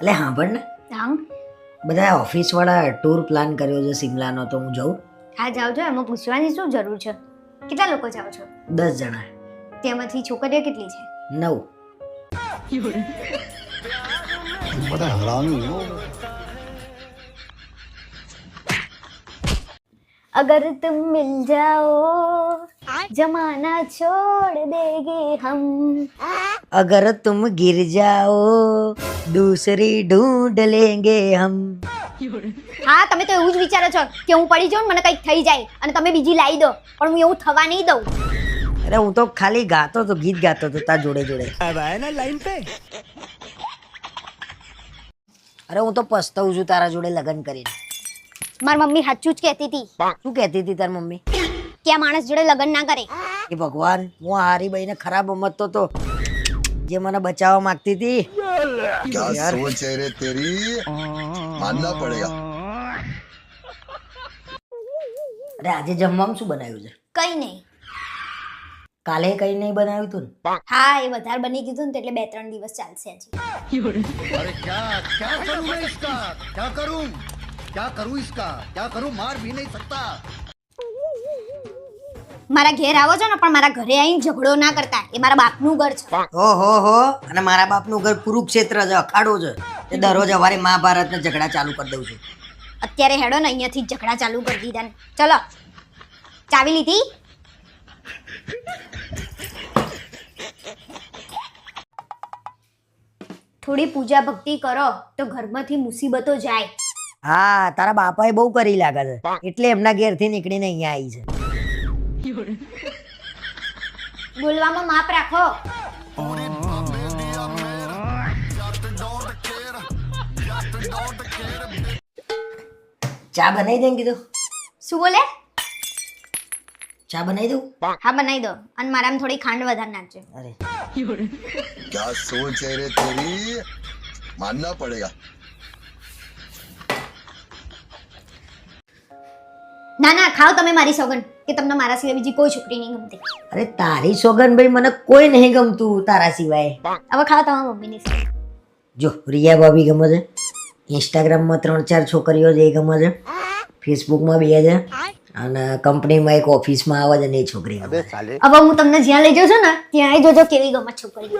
એટલે પણ ને. હા બધા ઓફિસવાળા ટૂર પ્લાન કર્યો છે સિમલાનો તો હું જઉં. હા જાઓ જો એમાં પૂછવાની શું જરૂર છે? કેટલા લોકો જાઓ છો? દસ જણા. તેમાંથી છોકરીઓ કેટલી છે? નવ. અગર તુમ મિલ જાઓ જમાના છોડ દેગે હમ અગર તુમ ગિર જાઓ દૂસરી ઢૂંઢ લેંગે હમ હા તમે તો એવું જ વિચારો છો કે હું પડી જાઉં મને કંઈક થઈ જાય અને તમે બીજી લાવી દો પણ હું એવું થવા નહીં દઉં. અરે હું તો ખાલી ગાતો તો ગીત ગાતો તો તાર જોડે જોડે. લાઈન પે અરે હું તો પસ્તાવું છું તારા જોડે લગ્ન કરીને. મારી મમ્મી સાચું જ કહેતી હતી. શું કહેતી હતી તારી મમ્મી? કે આ માણસ જોડે લગ્ન ના કરે એ ભગવાન હું આ હારી બાઈને ખરાબ સમજતો તો જે મને બચાવવા માંગતી હતી क्या यार। सोच है रे तेरी मानना पड़ेगा અરે આજે જમવામાં શું બનાવ્યું છે કઈ નહીં કાલે કઈ નહીં બનાવ્યું તું ને હા એ વધારે બની ગયું હતું ને એટલે બે ત્રણ દિવસ ચાલશે હજી अरे क्या क्या करूं मैं इसका क्या करूं क्या करूं इसका क्या करूं मार भी नहीं सकता મારા ઘેર આવો છો ને પણ મારા ઘરે આવીને ઝઘડો ના કરતા. એ મારા બાપનું ઘર છે. હો હો હો. અને મારા બાપનું ઘર કુરુક્ષેત્ર છે અખાડો છે. તે દરરોજ અમારે મહાભારતના ઝઘડા ચાલુ કરી દઉં છું. અત્યારે હેડો ને અહીંયાથી ઝઘડા ચાલુ કરી દીધા ને. ચલો ચાવી લીધી? થોડી પૂજા ભક્તિ કરો તો ઘરમાંથી મુસીબતો જાય. હા તારા બાપાએ બહુ કરી લાગે છે. એટલે એમના ઘેરથી નીકળીને અહીંયા આવી છે. બોલવામાં માપ રાખો ચા બનાવી દે ને કીધું શું બોલે ચા બનાવી દઉં હા બનાવી દો અને મારામાં થોડી ખાંડ વધારે નાખજો અરે क्या सोच है रे तेरी मानना पड़ेगा ના ના ખાઓ તમે મારી સોગન કે તમને મારા સિવાય બીજી કોઈ છોકરી નહીં ગમતી. અરે તારી સોગન ભાઈ મને કોઈ નહીં ગમતું તારા સિવાય. હવે ખાવા તમારા મમ્મીની જો રિયા ભાભી ગમે છે ઇન્સ્ટાગ્રામમાં ત્રણ ચાર છોકરીઓ જે ગમે છે ફેસબુકમાં બે છે અને કંપનીમાં એક ઓફિસમાં આવે છે ને એ છોકરી ગમે હવે હું તમને જ્યાં લઈ જાઉં છું ને ત્યાં આવી જોજો કેવી ગમે છોકરી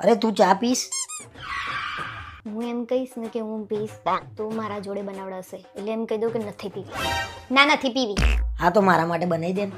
અરે તું ચા પીસ હું એમ કહીશ ને કે હું પીશ તો મારા જોડે બનાવડાશે એટલે એમ કહી દઉં કે નથી પીવી. ના નથી પીવી. હા તો મારા માટે બનાવી દે ને.